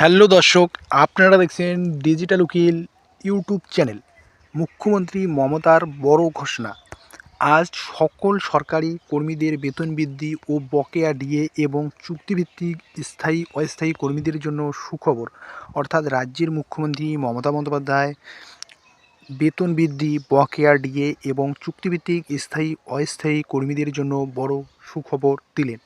Hello দর্শক, আপনারা দেখছেন ডিজিটাল উকিল ইউটিউব চ্যানেল মুখ্যমন্ত্রী মমতার বড় ঘোষণা। আজ সকল সরকারি কর্মীদের বেতন বৃদ্ধি ও বকেয়া ডিএ এবং চুক্তিভিত্তিক স্থায়ী অস্থায়ী কর্মীদের জন্য সুখবর। অর্থাৎ রাজ্যের মুখ্যমন্ত্রী মমতা বন্দ্যোপাধ্যায় বেতন বৃদ্ধি, বকেয়া ডিএ এবং চুক্তিভিত্তিক স্থায়ী অস্থায়ী কর্মীদের জন্য বড় সুখবর দিলেন।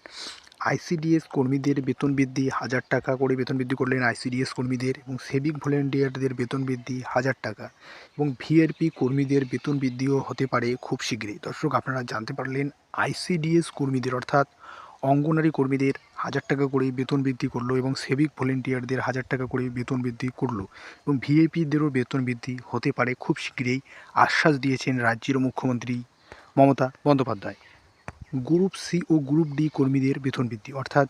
আইসিডিএস কর্মীদের বেতন বৃদ্ধি, হাজার টাকা করে বেতন বৃদ্ধি করলেন আইসিডিএস কর্মীদের এবং সেভিক ভলেন্টিয়ারদের বেতন বৃদ্ধি, হাজার টাকা এবং ভিআরপি কর্মীদের বেতন বৃদ্ধিও হতে পারে খুব শীঘ্রই। দর্শক, আপনারা জানতে পারলেন আইসিডিএস কর্মীদের অর্থাৎ অঙ্গনারী কর্মীদের হাজার টাকা করে বেতন বৃদ্ধি করল এবং সেভিক ভলেন্টিয়ারদের হাজার টাকা করে বেতন বৃদ্ধি করল এবং ভিআইপিদেরও বেতন বৃদ্ধি হতে পারে খুব শীঘ্রই। আশ্বাস দিয়েছেন রাজ্যের মুখ্যমন্ত্রী মমতা বন্দ্যোপাধ্যায়। গ্রুপ সি ও গ্রুপ ডি কর্মীদের বেতন বৃদ্ধি। অর্থাৎ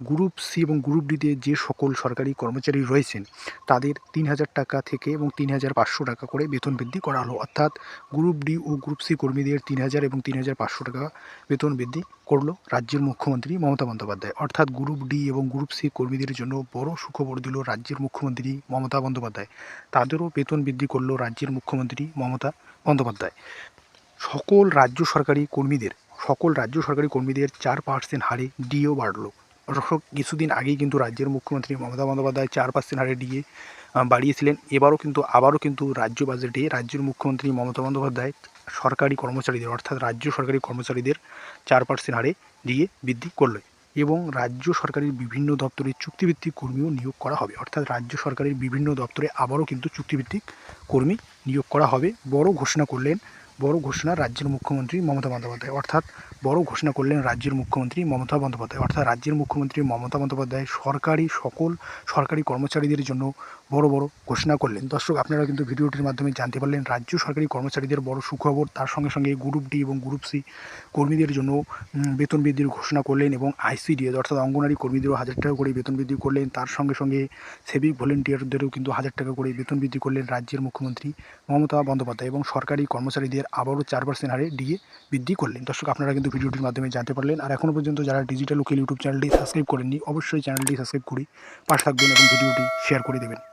গ্রুপ সি এবং গ্রুপ ডিতে যে সকল সরকারি কর্মচারী রয়েছেন, তাদের তিন হাজার টাকা থেকে এবং তিন হাজার পাঁচশো টাকা করে বেতন বৃদ্ধি করা হলো। অর্থাৎ গ্রুপ ডি ও গ্রুপ সি কর্মীদের তিন হাজার এবং তিন হাজার পাঁচশো টাকা বেতন বৃদ্ধি করল রাজ্যের মুখ্যমন্ত্রী মমতা বন্দ্যোপাধ্যায়। অর্থাৎ গ্রুপ ডি এবং গ্রুপ সি কর্মীদের জন্য বড় সুখবর দিল রাজ্যের মুখ্যমন্ত্রী মমতা বন্দ্যোপাধ্যায়। তাদেরও বেতন বৃদ্ধি করল রাজ্যের মুখ্যমন্ত্রী মমতা বন্দ্যোপাধ্যায়। সকল রাজ্য সরকারি কর্মীদের সকল রাজ্য সরকারি কর্মীদের চার পার্সেন্ট হারে ডিও বাড়লো। কিছুদিন আগেই কিন্তু রাজ্যের মুখ্যমন্ত্রী মমতা বন্দ্যোপাধ্যায় চার পার্সেন্ট হারে ডিএ বাড়িয়েছিলেন। এবারও কিন্তু, আবারও কিন্তু রাজ্য বাজেটে রাজ্যের মুখ্যমন্ত্রী মমতা বন্দ্যোপাধ্যায় সরকারি কর্মচারীদের, অর্থাৎ রাজ্য সরকারি কর্মচারীদের চার পার্সেন্ট হারে ডিএ বৃদ্ধি করল এবং রাজ্য সরকারের বিভিন্ন দপ্তরে চুক্তিভিত্তিক কর্মীও নিয়োগ করা হবে। অর্থাৎ রাজ্য সরকারের বিভিন্ন দপ্তরে আবারও কিন্তু চুক্তিভিত্তিক কর্মী নিয়োগ করা হবে। বড় ঘোষণা করলেন বড় ঘোষণা রাজ্যের মুখ্যমন্ত্রী মমতা বন্দ্যোপাধ্যায়। অর্থাৎ বড় ঘোষণা করলেন রাজ্যের মুখ্যমন্ত্রী মমতা বন্দ্যোপাধ্যায়। অর্থাৎ রাজ্যের মুখ্যমন্ত্রী মমতা বন্দ্যোপাধ্যায় সরকারি সকল সরকারি কর্মচারীদের জন্য বড় বড় ঘোষণা করলেন। দর্শক আপনারা কিন্তু ভিডিওটির মাধ্যমে জানতে পারলেন, রাজ্য সরকারি কর্মচারীদের বড় সুখবর। তার সঙ্গে সঙ্গে গ্রুপ ডি এবং গ্রুপ সি কর্মীদের জন্য বেতন বৃদ্ধির ঘোষণা করলেন এবং আইসিডিএস অর্থাৎ অঙ্গনারী কর্মীদেরও হাজার টাকা করে বেতন বৃদ্ধি করলেন। তার সঙ্গে সঙ্গে সেভিক ভলেন্টিয়ারদেরও কিন্তু হাজার টাকা করে বেতন বৃদ্ধি করলেন রাজ্যের মুখ্যমন্ত্রী মমতা বন্দ্যোপাধ্যায় এবং সরকারি কর্মচারীদের আবারও চার পার্সেন্ট হারে ডিএ বৃদ্ধি করলেন। দর্শক, আপনারা কিন্তু ভিডিওটির মাধ্যমে জানতে পারলেন। আর এখনও পর্যন্ত যারা ডিজিটাল উকিল ইউটিউব চ্যানেলটি সাবস্ক্রাইব করেননি, অবশ্যই চ্যানেলটি সাবস্ক্রাইব করি পাশে থাকবেন এবং ভিডিওটি শেয়ার করে দেবেন।